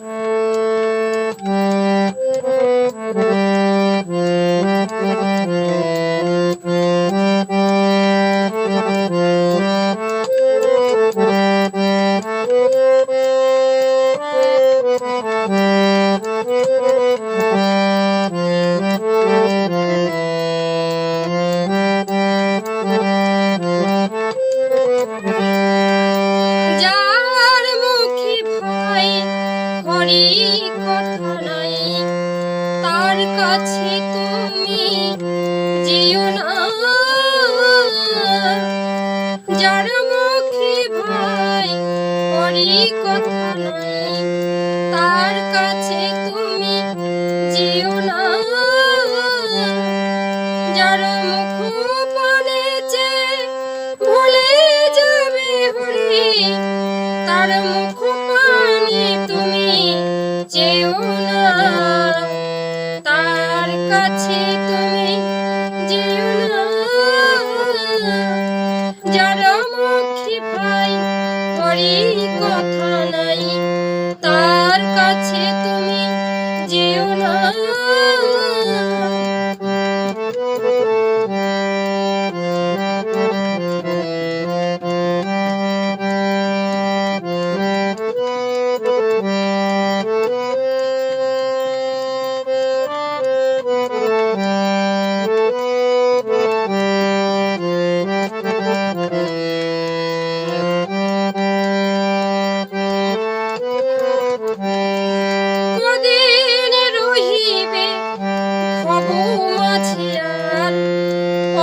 Música Jio না। যার মুখে ভাই অরি কথা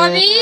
সরি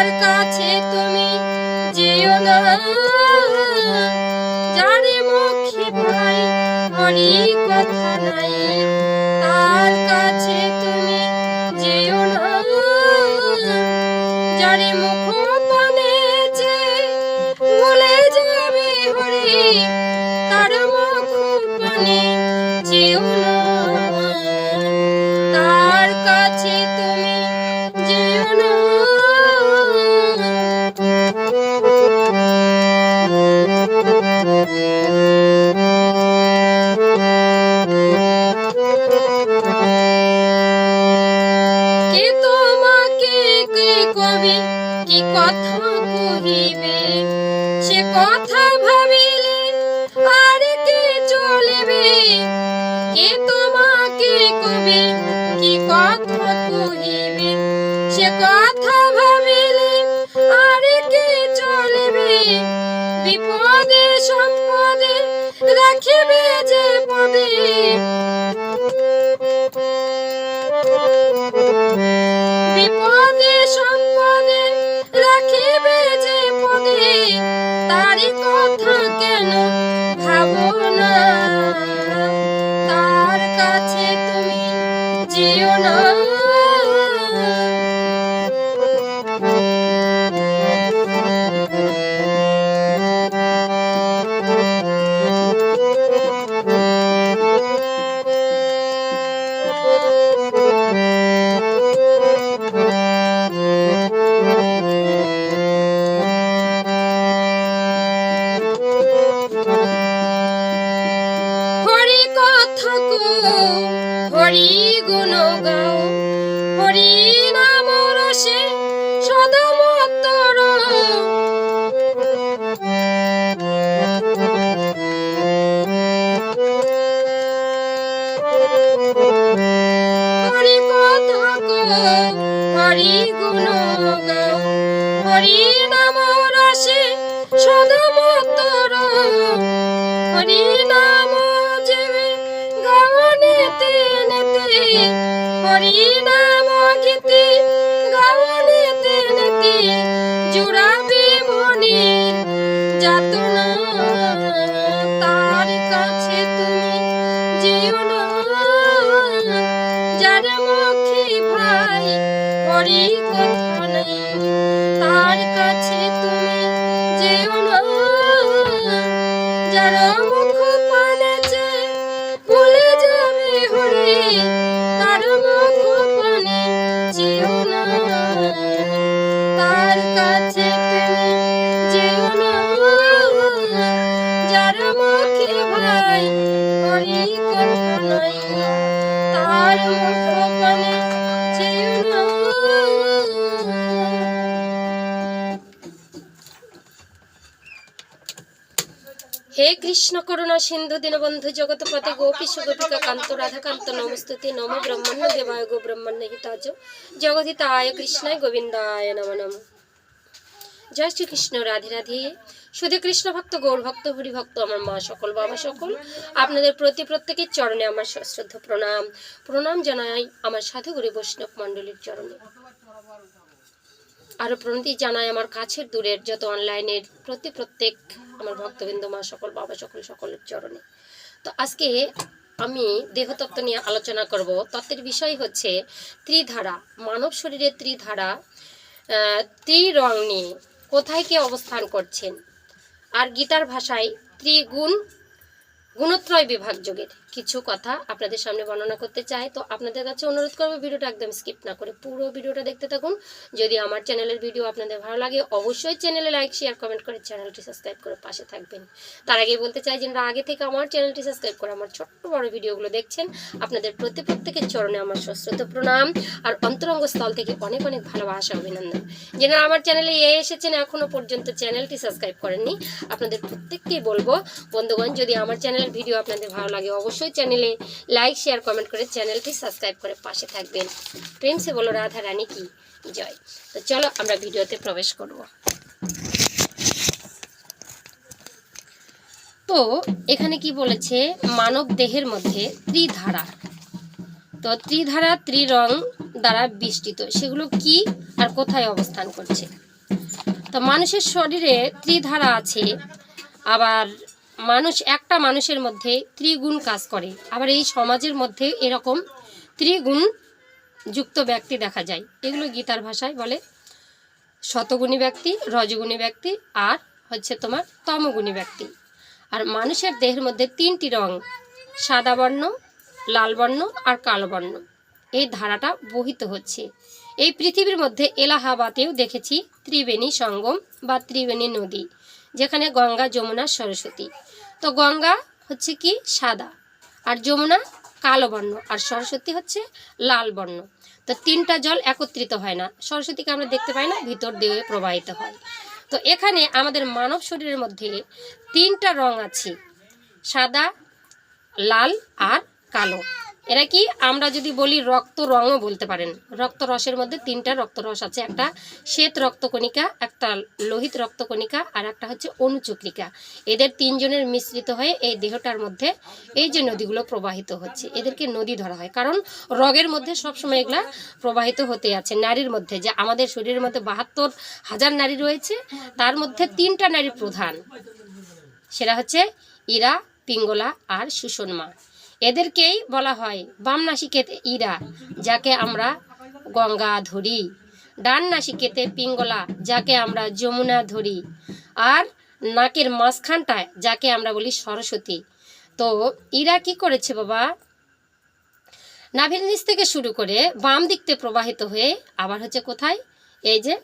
যার কাছে তুমি যেও না। যারে মুখে ভাই অনেক কথা নাই। তারি কথা কেন হে কৃষ্ণ করুণা সিন্ধু দীনবন্ধু জগৎপতি গোপীশ গোপিকা কান্ত রাধাকান্ত, নমস্তুতি, নম ব্রহ্মণ্য, দেবায় গো ব্রহ্মণ্য হিতাজ জগদিতায় কৃষ্ণায় গোবিন্দায় নম নম। জয় শ্রীকৃষ্ণ, রাধে রাধে। শুধু কৃষ্ণ ভক্ত, গৌর ভক্ত, হরি ভক্ত, আমার মা সকল, বাবা সকল, আপনাদের প্রতি প্রত্যেকের চরণে আমার শ্রদ্ধ প্রণাম। প্রণাম জানাই আমার সাধুগুরু বৈষ্ণব মণ্ডলীর চরণে। আরও প্রণতি জানাই আমার কাছের দূরের যত অনলাইনের প্রতি প্রত্যেক আমার ভক্তবৃন্দ, মা সকল, বাবা সকল, সকলের চরণে। তো আজকে আমি দেহতত্ত্ব নিয়ে আলোচনা করব। তত্ত্বের বিষয় হচ্ছে ত্রিধারা, মানব শরীরের ত্রিধারা ত্রিরং নিয়ে। কোথায় কে অবস্থান করছেন? আর গীতার ভাষায় ত্রিগুণ গুণত্রয় বিভাগ যোগের। কিছু কথা আপনাদের সামনে বর্ণনা করতে চাই। তো আপনাদের কাছে অনুরোধ করব ভিডিওটা একদম স্কিপ না করে পুরো ভিডিওটা দেখতে থাকুন। যদি আমার চ্যানেলের ভিডিও আপনাদের ভালো লাগে, অবশ্যই চ্যানেলে লাইক শেয়ার কমেন্ট করে চ্যানেলটি সাবস্ক্রাইব করে পাশে থাকবেন। তার আগে বলতে চাই যারা আগে থেকে আমার চ্যানেলটি সাবস্ক্রাইব করে আমার ছোট্ট বড় ভিডিওগুলো দেখছেন, আপনাদের প্রতি প্রত্যেকের চরণে আমার সশ্রত প্রণাম। আর অন্তরঙ্গ স্থল থেকে অনেক অনেক ভালোবাসা, অভিনন্দন। যারা আমার চ্যানেলে এ এসেছেন, এখনও পর্যন্ত চ্যানেলটি সাবস্ক্রাইব করেননি, আপনাদের প্রত্যেককেই বলব, বন্ধুগণ, যদি আমার চ্যানেলের ভিডিও আপনাদের ভালো লাগে, অবশ্যই চ্যানেলে লাইক শেয়ার কমেন্ট করে চ্যানেলটি সাবস্ক্রাইব করে পাশে থাকবেন। প্রেম বলো, রাধা রানী কি? জয়। তো চলো আমরা ভিডিওতে প্রবেশ করব। তো এখানে কি বলেছে? মানব দেহের মধ্যে ত্রিধারা। তো ত্রিধারা ত্রিরং দ্বারা বিষ্টিত। সেগুলো কি আর কোথায় অবস্থান করছে? তো মানুষের শরীরে ত্রিধারা আছে, আবার মানুষ একটা মানুষের মধ্যে ত্রিগুণ কাজ করে। আবার এই সমাজের মধ্যে এরকম ত্রিগুণ যুক্ত ব্যক্তি দেখা যায়। এগুলো গীতার ভাষায় বলে শতগুণী ব্যক্তি, রজগুণী ব্যক্তি আর হচ্ছে তোমার তমগুণী ব্যক্তি। আর মানুষের দেহের মধ্যে তিনটি রং, সাদা বর্ণ, লাল বর্ণ আর কালো বর্ণ। এই ধারাটা বহিত হচ্ছে। এই পৃথিবীর মধ্যে এলাহাবাদেও দেখেছি ত্রিবেণী সঙ্গম বা ত্রিবেণী নদী। যেখানে গঙ্গা, যমুনা, সরস্বতী। তো গঙ্গা হচ্ছে কি? সাদা। আর যমুনা কালো বর্ণ। আর সরস্বতী হচ্ছে লাল বর্ণ। তো তিনটা জল একত্রিত হয় না। সরস্বতীকে আমরা দেখতে পাই না, ভিতর দিয়ে প্রবাহিত হয়। তো এখানে আমাদের মানব শরীরের মধ্যে তিনটা রং আছে, সাদা, লাল আর কালো। এরা কি? আমরা যদি বলি রক্ত রঙও বলতে পারেন। রক্ত রসের মধ্যে তিনটা রক্ত রস আছে। একটা শ্বেত রক্তকণিকা একটা লোহিত রক্তকণিকা আর একটা হচ্ছে অনুচক্রিকা। এদের তিনজনের মিশ্রিত হয়ে এই দেহটার মধ্যে এই যে নদীগুলো প্রবাহিত হচ্ছে, এদেরকে নদী ধরা হয়। কারণ রগের মধ্যে সবসময় এগুলা প্রবাহিত হতে আছে নারীর মধ্যে। যে আমাদের শরীরের মধ্যে বাহাত্তর হাজার নারী রয়েছে, তার মধ্যে তিনটা নারী প্রধান। সেটা হচ্ছে ইরা, পিঙ্গলা আর সুষমা এদেরকেই বলা হয় বাম নাসিকেতে ইরা, যাকে আমরা গঙ্গা ধরি। ডান নাসিকেতে পিঙ্গলা, যাকে আমরা যমুনা ধরি। আর নাকের মাঝখানটায়, যাকে আমরা বলি সরস্বতী। তো ইরা কি করেছে বাবা? নাভির নিচ থেকে শুরু করে বাম দিকতে প্রবাহিত হয়ে আবার হচ্ছে কোথায়? এই যে,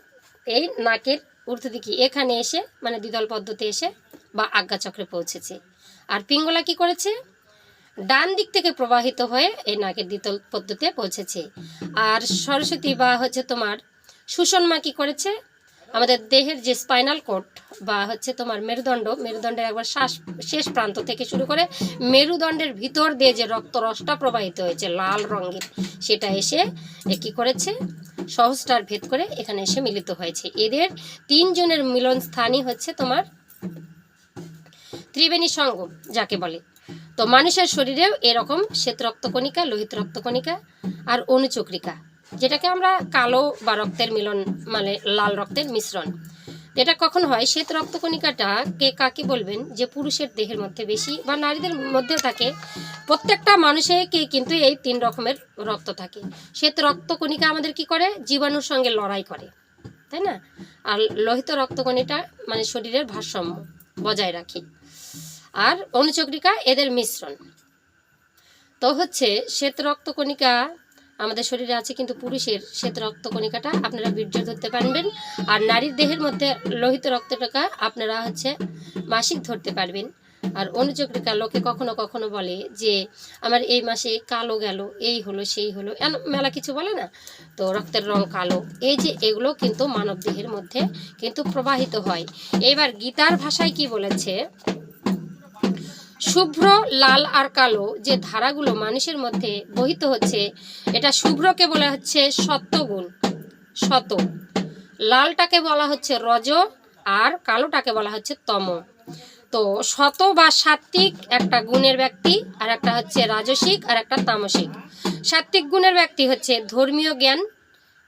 এই নাকের ঊর্ধ্ব দিকে, এখানে এসে মানে দ্বিদল পদ্ধতি এসে বা আজ্ঞাচক্রে পৌঁছেছে। আর পিঙ্গলা কি করেছে? ডান দিক থেকে প্রবাহিত হয়ে এই নাকের দ্বিতল পদ্ধতিতে পৌঁছেছে। আর সরস্বতী বা হচ্ছে তোমার সুষমা কি করেছে? আমাদের দেহের যে স্পাইনাল কোড বা হচ্ছে তোমার মেরুদণ্ড, মেরুদণ্ডের একবার শ্বাস, শেষ প্রান্ত থেকে শুরু করে মেরুদণ্ডের ভিতর দিয়ে যে রক্তরসটা প্রবাহিত হয়েছে, লাল রঙের সেটা এসে কি করেছে? সহস্রার ভেদ করে এখানে এসে মিলিত হয়েছে। এদের তিনজনের মিলন স্থানই হচ্ছে তোমার ত্রিবেণী সঙ্গম যাকে বলে। তো মানুষের শরীরেও এরকম শ্বেত রক্তকণিকা লোহিত রক্তকণিকা আর অনুচক্রিকা, যেটাকে আমরা কালো বা রক্তের মিলন মানে লাল রক্তের মিশ্রণ। এটা কখন হয়? শ্বেত রক্তকণিকাটা কে কাকে বলবেন? যে পুরুষের দেহের মধ্যে বেশি বা নারীদের মধ্যেও থাকে। প্রত্যেকটা মানুষেরকে কিন্তু এই তিন রকমের রক্ত থাকে। শ্বেত রক্তকণিকা আমাদের কি করে? জীবাণুর সঙ্গে লড়াই করে, তাই না? আর লোহিত রক্তকণিকা মানে শরীরের ভারসাম্য বজায় রাখে। আর অনুচক্রিকা এদের মিশ্রণ। তো হচ্ছে শ্বেত রক্তকণিকা আমাদের শরীরে আছে কিন্তু পুরুষের শ্বেত রক্তকণিকাটা আপনারা বীর্য ধরতে পারবেন আর নারীর দেহের মধ্যে লোহিত রক্তটাকা আপনারা হচ্ছে মাসিক ধরতে পারবেন। আর অনুচক্রিকা লোকে কখনো কখনো বলে যে আমার এই মাসে কালো গেল, এই হলো, সেই হলো মেলা কিছু বলে না। তো রক্তের রং কালো, এই যে এগুলো কিন্তু মানব দেহের মধ্যে কিন্তু প্রবাহিত হয়। এবার গীতার ভাষায় কি বলেছে? শুভ্র, লাল আর কালো যে ধারাগুলো মানুষের মধ্যে বহিত হচ্ছে, এটা শুভ্রকে বলা হচ্ছে সত্যগুণ শত লালটাকে বলা হচ্ছে রজ আর কালোটাকে বলা হচ্ছে তম। তো শত বা সাত্ত্বিক একটা গুণের ব্যক্তি, আর একটা হচ্ছে রাজসিক, আর একটা তামসিক। সাত্ত্বিক গুণের ব্যক্তি হচ্ছে ধর্মীয় জ্ঞান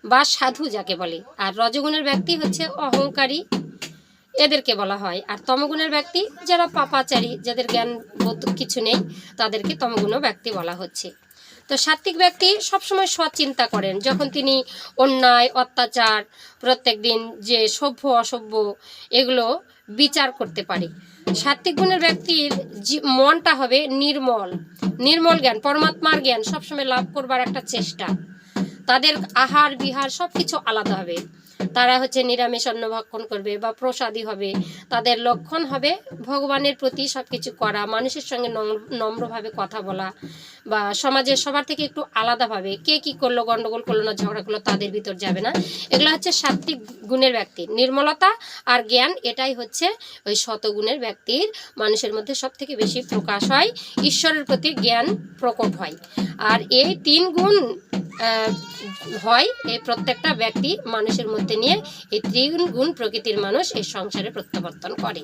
বা সাধু যাকে বলে, আর রজগুণের ব্যক্তি হচ্ছে অহংকারী এদেরকে বলা হয়। আর তমগুণের ব্যক্তি যারা পাপাচারী, যাদের জ্ঞান বোধ কিছু নেই, তাদেরকে তমগুণ ব্যক্তি বলা হচ্ছে। তো সাত্ত্বিক ব্যক্তি সবসময় সচিন্তা করেন। যখন তিনি অন্যায়, অত্যাচার প্রত্যেকদিন যে সভ্য, অসভ্য, এগুলো বিচার করতে পারে। সাত্ত্বিক গুণের ব্যক্তির মনটা হবে নির্মল। নির্মল জ্ঞান, পরমাত্মার জ্ঞান সবসময় লাভ করবার একটা চেষ্টা। তাদের আহার বিহার সব কিছু আলাদা হবে। তারা হচ্ছে নিরামিষ অন্ন ভক্ষণ করবে বা প্রসাদী হবে। তাদের লক্ষণ হবে ভগবানের প্রতি সব কিছু করা, মানুষের সঙ্গে নম্র- নম্রভাবে কথা বলা বা সমাজের সবার থেকে একটু আলাদাভাবে কে কি করল, গন্ডগোল করল না, ঝগড়া করল তাদের ভিতর যাবে না। এগুলো হচ্ছে সাত্বিক গুণের ব্যক্তি। নির্মলতা আর জ্ঞান, এটাই হচ্ছে ওই শতগুণের ব্যক্তির। মানুষের মধ্যে সব থেকে বেশি প্রকাশ হয়, ঈশ্বরের প্রতি জ্ঞান প্রকট হয়। আর এই তিন গুণ হয় এই প্রত্যেকটা ব্যক্তি মানুষের মধ্যে নিয়ে। এই তিন গুণ প্রকৃতির মানুষ এই সংসারে প্রত্যাবর্তন করে।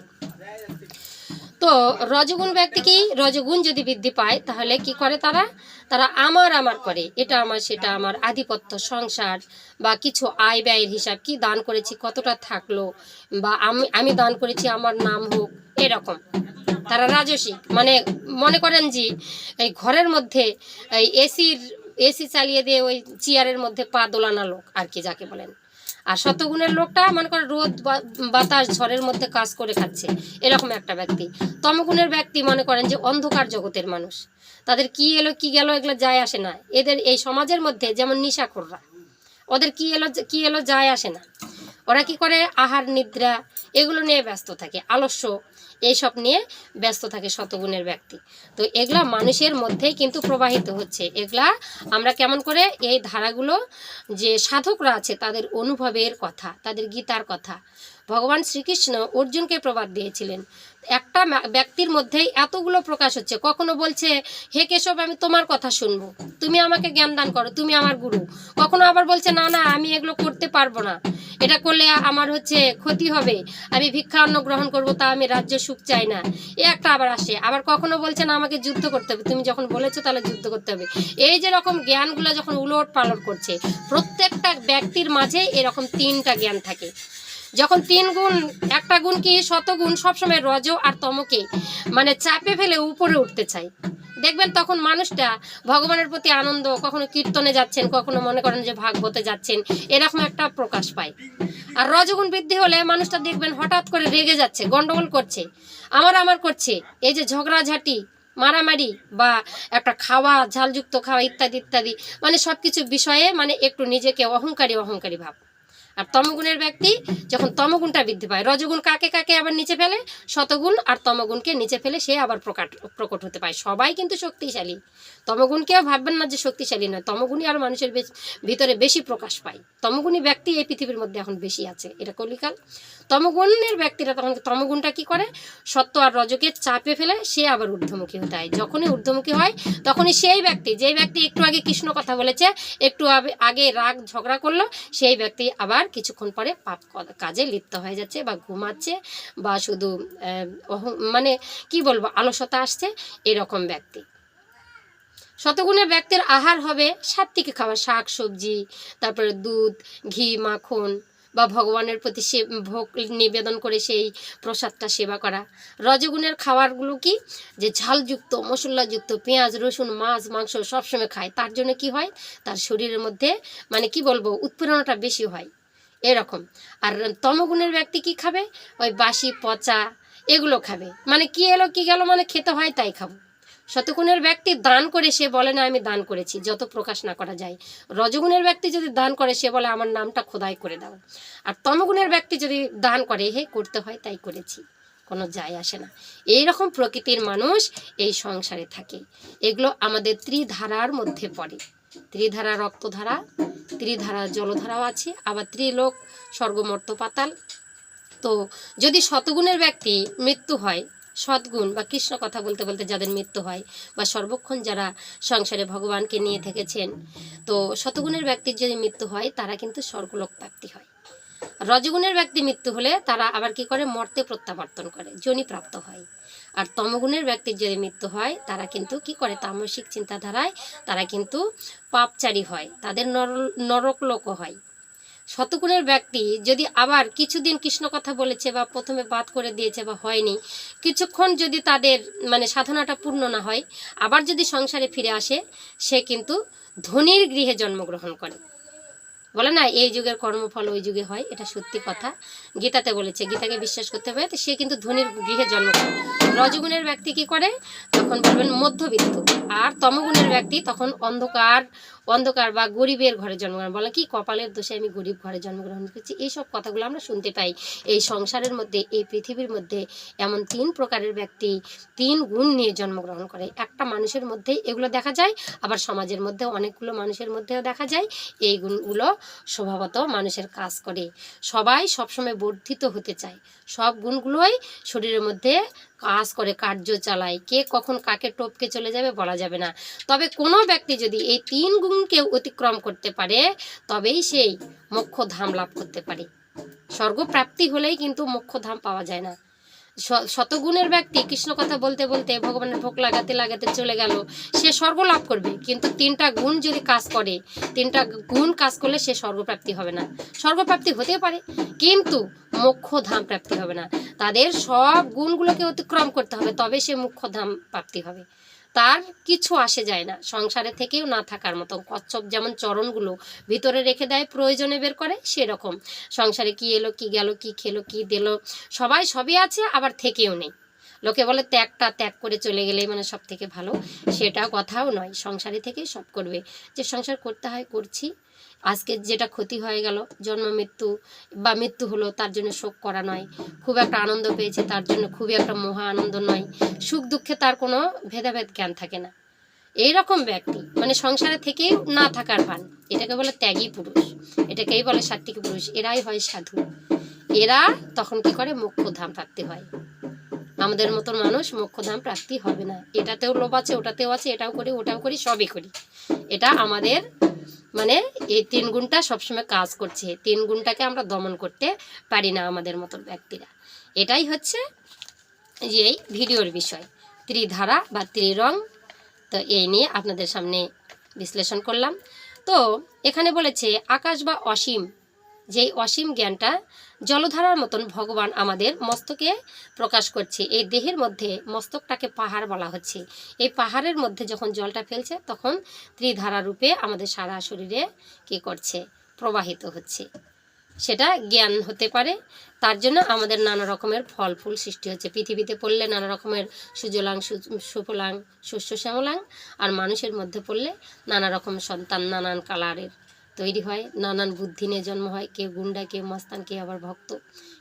তো রজগুণ ব্যক্তি কি রজগুণ যদি বৃদ্ধি পায়, তাহলে কি করে তারা? তারা আমার আমার করে। এটা আমার, সেটা আমার আধিপত্য, সংসার বা কিছু আয় ব্যয়ের হিসাব কি? দান করেছি কতটা থাকল বা আমি আমি দান করেছি আমার নাম হোক, এরকম। তারা রাজসিক মানে মনে করেন যে এই ঘরের মধ্যে এই এসির, এসি চালিয়ে দিয়ে ওই চেয়ারের মধ্যে পা দোলানা লোক আর কি যাকে বলেন। আর শতগুণের লোকটা মনে করো রোদ বাতাস, ঝড়ের মধ্যে কাজ করে খাচ্ছে, এরকম একটা ব্যক্তি। তমগুণের ব্যক্তি মনে করেন যে অন্ধকার জগতের মানুষ। তাদের কি এলো, কি গেল, এগুলো যায় আসে না। এদের এই সমাজের মধ্যে যেমন নিশাখোররা, ওদের কি এলো কি এলো, যায় আসে না। ওরা কি করে? আহার, নিদ্রা, এগুলো নিয়ে ব্যস্ত থাকে। আলস্য এইসব নিয়ে ব্যস্ত থাকে শতগুণের ব্যক্তি। তো এগুলা মানুষের মধ্যেই কিন্তু প্রবাহিত হচ্ছে। এগুলা আমরা কেমন করে এই ধারাগুলো যে সাধকরা আছে তাদের অনুভবের কথা, তাদের গীতার কথা, ভগবান শ্রীকৃষ্ণ অর্জুনকে প্রবাদ দিয়েছিলেন। একটা ব্যক্তির মধ্যেই এতগুলো প্রকাশ হচ্ছে। কখনো বলছে, হে কেশব, আমি তোমার কথা শুনব। তুমি আমাকে জ্ঞান দান করো, তুমি আমার গুরু। কখনো আবার বলছে, না না, আমি এগুলো করতে পারব না। এটা করলে আমার হচ্ছে ক্ষতি হবে। আমি ভিক্ষা অন্ন গ্রহণ করব, তা আমি রাজ্য সুখ চাই না। এ একটা আবার আসে। আবার কখনো বলছে, না, আমাকে যুদ্ধ করতে হবে। তুমি যখন বলেছ, তাহলে যুদ্ধ করতে হবে। এই যে রকম জ্ঞানগুলো যখন উলট পালট করছে, প্রত্যেকটা ব্যক্তির মাঝে এরকম তিনটা জ্ঞান থাকে। যখন তিন গুণ, একটা গুণ কি শতগুণ, সবসময় রজ আর তমকে মানে চাপে ফেলে উপরে উঠতে চায় দেখবেন তখন মানুষটা ভগবানের প্রতি আনন্দ, কখনো কীর্তনে যাচ্ছেন, কখনো মনে করেন যে ভাগবতে যাচ্ছেন, এরকম একটা প্রকাশ পায়। আর রজগুণ বৃদ্ধি হলে মানুষটা দেখবেন হঠাৎ করে রেগে যাচ্ছে, গন্ডগোল করছে। আমার আমার করছে, এই যে ঝগড়াঝাটি, মারামারি বা একটা খাওয়া, ঝালযুক্ত খাওয়া ইত্যাদি ইত্যাদি মানে সব কিছু বিষয়ে মানে একটু নিজেকে অহংকারী অহংকারী ভাব। আর তমগুণের ব্যক্তি যখন তমগুণটা বৃদ্ধি পায়, রজগুণ কাকে কাকে আবার নিচে ফেলে? শতগুণ আর তমগুণকে নিচে ফেলে সে আবার প্রকাট, প্রকট হতে পায়। সবাই কিন্তু শক্তিশালী। তমগুণকেও ভাববেন না যে শক্তিশালী নয়, তমগুণই আর মানুষের ভিতরে বেশি প্রকাশ পায়। তমগুণী ব্যক্তি এই পৃথিবীর মধ্যে এখন বেশি আছে, এটা কলিকাল। তমগুণের ব্যক্তিরা তখন তমগুণটা কি করে? সত্য আর রজকে চাপে ফেলে সে আবার ঊর্ধ্বমুখী হতে হয়। যখনই ঊর্ধ্বমুখী হয়, তখনই সেই ব্যক্তি, যেই ব্যক্তি একটু আগে কৃষ্ণ কথা বলেছে, একটু আগে রাগ ঝগড়া করল, সেই ব্যক্তি আবার কিছুক্ষণ পরে পাপ কাজে লিপ্ত হয়ে যাচ্ছে বা ঘুমাচ্ছে বা শুধু মানে কি বলব, আলসতা আসছে এরকম ব্যক্তি। শতগুণের ব্যক্তির আহার হবে সাত্বিক খাবার, শাক, সবজি, তারপরে দুধ, ঘি, মাখন বা ভগবানের প্রতি সে, ভোগ নিবেদন করে সেই প্রসাদটা সেবা করা। রজগুণের খাবারগুলো কি? যে ঝালযুক্ত, মশলাযুক্ত পেঁয়াজ, রসুন, মাছ, মাংস সবসময় খায়। তার জন্য কি হয়? তার শরীরের মধ্যে মানে কি বলব, উৎপীড়নটা বেশি হয়। এরকম। আর তমগুণের ব্যক্তি কি খাবে? ওই বাসি, পচা, এগুলো খাবে। মানে কি এলো, কি গেল মানে খেতে হয় তাই খাব। শতগুণের ব্যক্তি দান করে, সে বলে, না, আমি দান করেছি, যত প্রকাশ না করা যায়। রজগুণের ব্যক্তি যদি দান করে, সে বলে, আমার নামটা খোদাই করে দাও। আর তমগুণের ব্যক্তি যদি দান করে, হে, করতে হয় তাই করেছি। কোনো যায় আসে না। এই রকম প্রকৃতির মানুষ এই সংসারে থাকে। এগুলো আমাদের ত্রিধারার মধ্যে পড়ে। ত্রিধারা, রক্তধারা ত্রিধারা জলধারাও আছে, আবার ত্রিলোক স্বর্গমর্ত পাতাল তো যদি শতগুণের ব্যক্তি মৃত্যু হয়, সদ্গুণ বা কৃষ্ণ কথা বলতে বলতে যাদের মৃত্যু হয় বা সর্বক্ষণ যারা সংসারে ভগবানকে নিয়ে থেকেছেন, তো শতগুণের ব্যক্তির যদি মৃত্যু হয়, তারা কিন্তু স্বর্গলোক প্রাপ্তি হয়। রজগুণের ব্যক্তি মৃত্যু হলে তারা আবার কি করে? মর্তে প্রত্যাবর্তন করে জনি প্রাপ্ত হয়। আর তমগুণের ব্যক্তির যদি মৃত্যু হয়, তারা কিন্তু কি করে? তামসিক চিন্তাধারায় তারা কিন্তু পাপচারী হয়, তাদের নর, নরক লোকও হয়। শতগুণের ব্যক্তি যদি আবার কিছুদিন কৃষ্ণ কথা বলেছে বা প্রথমে বাদ করে দিয়েছে বা হয়নি, কিছুক্ষণ যদি তাদের মানে সাধনাটা পূর্ণ না হয়, আবার যদি সংসারে ফিরে আসে, সে কিন্তু ধনির গৃহে জন্মগ্রহণ করে। বলে, না, এই যুগের কর্মফল ওই যুগে হয়, এটা সত্যি কথা। গীতাতে বলেছে, গীতাকে বিশ্বাস করতে হবে তো সে কিন্তু ধনির গৃহে জন্মগ্রহণ রজগুণের ব্যক্তি কি করে? তখন বলবেন মধ্যবিত্ত। আর তমগুণের ব্যক্তি তখন অন্ধকার অন্ধকার বা গরিবের ঘরে জন্মগ্রহণ। বলে কি? কপালের দোষে আমি গরিব ঘরে জন্মগ্রহণ করছি। এইসব কথাগুলো আমরা শুনতে পাই। এই সংসারের মধ্যে, এই পৃথিবীর মধ্যে এমন তিন প্রকারের ব্যক্তি, তিন গুণ নিয়ে জন্মগ্রহণ করে। একটা মানুষের মধ্যেই এগুলো দেখা যায়, আবার সমাজের মধ্যে অনেকগুলো মানুষের মধ্যেও দেখা যায়। এই গুণগুলো স্বভাবত মানুষের কাজ করে। সবাই সবসময় বর্ধিত হতে চায়। সব গুণগুলোই শরীরের মধ্যে কাজ করে, কার্য চালায়, কে কখন কাকে টপকে চলে যাবে বলা যাবে না। তবে কোনো ব্যক্তি যদি এই তিন গুণকে অতিক্রম করতে পারে, তবেই সেই মোক্ষ ধাম লাভ করতে পারে। স্বর্গপ্রাপ্তি হলেই কিন্তু মোক্ষ ধাম পাওয়া যায় না। শতগুণের ব্যক্তি কৃষ্ণ কথা বলতে বলতে ভগবানের ভোগ লাগাতে লাগাতে চলে গেল। সে স্বর্গ লাভ করবে, কিন্তু তিনটা গুণ যদি কাজ করে, তিনটা গুণ কাজ করলে সে স্বর্গপ্রাপ্তি হবে না। স্বর্গপ্রাপ্তি হতে পারে, কিন্তু মুখ্য ধাম প্রাপ্তি হবে না। তাদের সব গুণগুলোকে অতিক্রম করতে হবে, তবে সে মুখ্য ধাম প্রাপ্তি হবে। তার কিছু আসে যায় না। সংসারে থেকেও না থাকার মতো কচ্ছপ যেমন চরণগুলো ভিতরে রেখে দেয়, প্রয়োজনে বের করে, সেরকম। সংসারে কি এলো, কি গেল, কি খেলো, কি দিল, সবাই সবই আছে, আবার থেকেও নেই। লোকে বলে ত্যাগটা ত্যাগ করে চলে গেলে মানে সব থেকে ভালো। সেটা কথাও নয়। সংসারে থেকেই সব করবে। যে সংসার করতে হয়, করছি আজকে যেটা ক্ষতি হয়ে গেল, জন্ম, মৃত্যু বা মৃত্যু হলো, তার জন্য শোক করা নয়। খুব একটা আনন্দ পেয়েছে, তার জন্য খুবই একটা মহা আনন্দ নয়। সুখ, দুঃখে তার কোনো ভেদাভেদ জ্ঞান থাকে না। এই রকম ব্যক্তি মানে সংসারে থেকেই না থাকার ভান, এটাকে বলে ত্যাগী পুরুষ, এটাকেই বলে সাত্বিক পুরুষ, এরাই হয় সাধু। এরা তখন কি করে? মোক্ষধাম প্রাপ্তি হয়। আমাদের মতন মানুষ মোক্ষধাম প্রাপ্তি হবে না। এটাতেও লোভ আছে, ওটাতেও আছে, এটাও করি, ওটাও করি, সবই করি। এটা আমাদের মানে এই তিন গুণটা সবসময় কাজ করছে। তিন গুণটাকে আমরা দমন করতে পারি না আমাদের মতো ব্যক্তিরা। এটাই হচ্ছে যে এই ভিডিওর বিষয়। ত্রিধারা বা ত্রিরং, তো এই নিয়ে আপনাদের সামনে বিশ্লেষণ করলাম। তো এখানে বলেছে, আকাশ বা অসীম, যেই অসীম জ্ঞানটা জলধারার মতন ভগবান আমাদের মস্তকে প্রকাশ করছে। এই দেহের মধ্যে মস্তকটাকে পাহাড় বলা হচ্ছে। এই পাহাড়ের মধ্যে যখন জলটা ফেলছে, তখন ত্রিধারা রূপে আমাদের সারা শরীরে কী করছে? প্রবাহিত হচ্ছে। সেটা জ্ঞান হতে পারে। তার জন্য আমাদের নানা রকমের ফল ফুল সৃষ্টি হচ্ছে। পৃথিবীতে পড়লে নানা রকমের সুজলাং সুফলাং, শস্য, শ্যামলাং, আর মানুষের মধ্যে পড়লে নানা রকম সন্তান, নানান কালারের তৈরি হয়, নানান বুদ্ধি নিয়ে জন্ম হয়, কে গুন্ডা, কে মস্তান, কে আবার ভক্ত,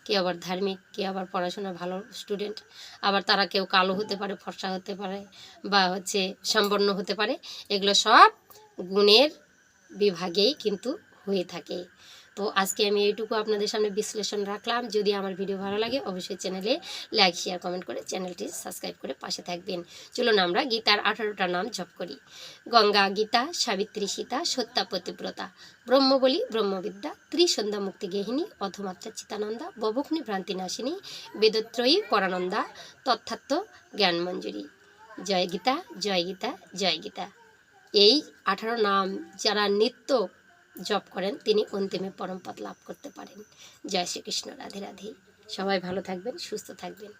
কে আবার ধার্মিক, কে আবার পড়াশোনা ভালো স্টুডেন্ট আবার তারা কেউ কালো হতে পারে, ফর্সা হতে পারে, বা হচ্ছে সম্পন্ন হতে পারে, এগুলো সব গুণের বিভাগেই কিন্তু হয়ে থাকে। তো আজকে আমি এইটুকু আপনাদের সামনে বিশ্লেষণ রাখলাম। যদি আমার ভিডিও ভালো লাগে, অবশ্যই চ্যানেলে লাইক শেয়ার কমেন্ট করে চ্যানেলটি সাবস্ক্রাইব করে পাশে থাকবেন। চলুন আমরা গীতার আঠারোটা নাম জপ করি। গঙ্গা গীতা, সাবিত্রী সীতা সত্যা পতিব্রতা। ব্রহ্মবলী, ব্রহ্মবিদ্যা, ত্রিসন্ধ্যা মুক্তি গেহিনী অধমাত্রা চিতানন্দা ববুগ্নি ভ্রান্তি নাশিনী, বেদত্রয়ী পরানন্দা তথাত্ম জ্ঞান মঞ্জুরি। জয় গীতা জয় গীতা জয় গীতা। এই আঠারো নাম যারা নিত্য জপ করেন, তিনি অন্তিমে পরমপদ লাভ করতে পারেন। জয় শ্রীকৃষ্ণ, রাধে রাধে। সবাই ভালো থাকবেন, সুস্থ থাকবেন।